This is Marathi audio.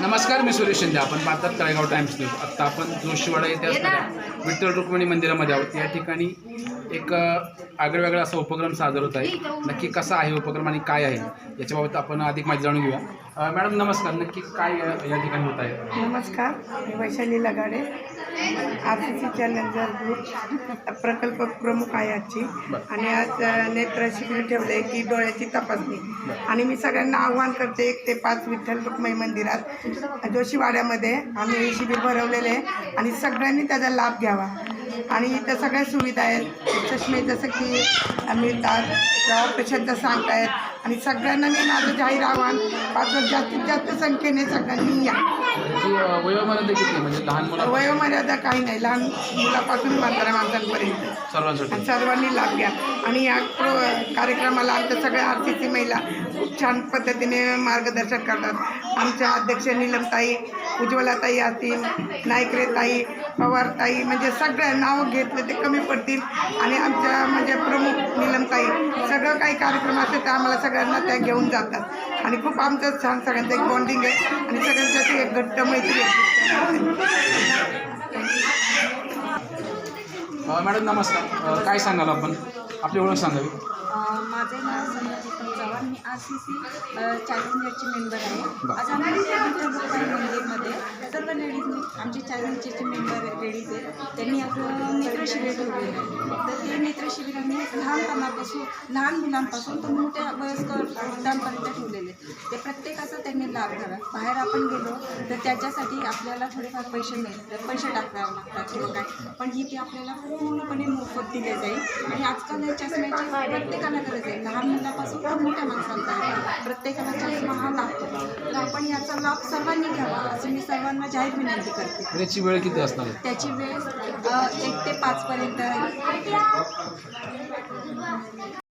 नमस्कार मी सुरेश शिंदे. आपण पाहतात तळेगाव टाइम्स न्यूज. आत्ता आपण जोशीवाडा येथे असणाऱ्या विठ्ठल रुक्मिणी मंदिरामध्ये आहोत. या ठिकाणी एक आगळावेगळा असा उपक्रम सादर होत आहे. नक्की कसा आहे उपक्रम आणि काय आहे? याच्याबाबत आपण अधिक माहिती जाणून घेऊया. मॅडम नमस्कार. नक्की काय या ठिकाणी होत आहे? नमस्कार. मी Vaishali Lagade. R C C Challenger group. प्रकल्प प्रमुख आहे आजची. आणि आज नेत्र शिबिर ठेवले की डोळ्याची तपासणी. आणि मी सगळ्यांना आव्हान करते एक ते पाच विठ्ठल रुक्माई मंदिरात. जोशीवाड्यामध्ये आम्ही हे शिबिर भरवलेले आहे आणि सगळ्यांनी त्याचा लाभ घ्यावा. आणि इथं सगळ्या सुविधा आहेत. चष्मे जसं की मिळतात ऑपरेशनचं सांगतायत. आणि सगळ्यांना मी माझं जाहीर आव्हान. पाच जास्तीत जास्त संख्येने सगळ्यांनी या. जी अ, वयोमर्यादा किती? म्हणजे लहान मुलं वयोमर्यादा काही नाही. लहान मुलापासून म्हाताऱ्या माणसांपर्यंत. सर्वांसाठी. सर्वांनी लाभ घ्या. आणि या प्रो कार्यक्रमाला आमच्या सगळ्या आर सी सी महिला खूप छान पद्धतीने मार्गदर्शन करतात. आमच्या अध्यक्ष नीलमताई उज्ज्वलाताई असतील नायकरेताई पवारताई म्हणजे सगळ्या नावं घेतले ते कमी पडतील. आणि आमच्या म्हणजे प्रमुख नीलमताई सगळं काही कार्यक्रम असते ते आम्हाला सगळ्यांना त्या घेऊन जातात. आणि खूप आमचं छान सगळ्यांचं एक बॉन्डिंग आहे. आणि सगळ्यांच्याशी एक घट्ट मैत्री आहे. मॅडम नमस्कार. काय सांगाल आपण? आपली ओळख सांगावी. माझे नाव दीपक चव्हाण. मी आर सी सी चॅलेंजरची मेंबर आहे. आज आम्ही मंदिरमध्ये सर्व लेडीजनी आमचे चॅलेंजरचे मेंबर लेडीज आहेत. त्यांनी आपलं मित्र शिबिर ठेवलेलं आहे. तर ते मित्र लहानपणापासून लहान मुलांपासून तर मोठ्या वयस्कर वृद्धांपर्यंत ठेवलेले. ते प्रत्येकाचा लाभ घ्यावा बाहेर आपण गेलो तर त्याच्यासाठी आपल्याला थोडेफार पैसे मिळतात पैसे टाकावे लागतात किंवा काय? पण ही ती आपल्याला पूर्णपणे मोफत दिले जाईल. आणि आजकाल या चष्म्याची प्रत्येकाला गरज आहे. लहान मुलापासून तर मोठ्या माणसांपर्यंत प्रत्येकाला चष्मा हा लागतो तर आपण याचा लाभ सर्वांनी घ्यावा असं मी सर्वांना जाहीर विनंती करते. त्याची वेळ किती असणार? आहे त्याची वेळ एक ते पाचपर्यंत आहे.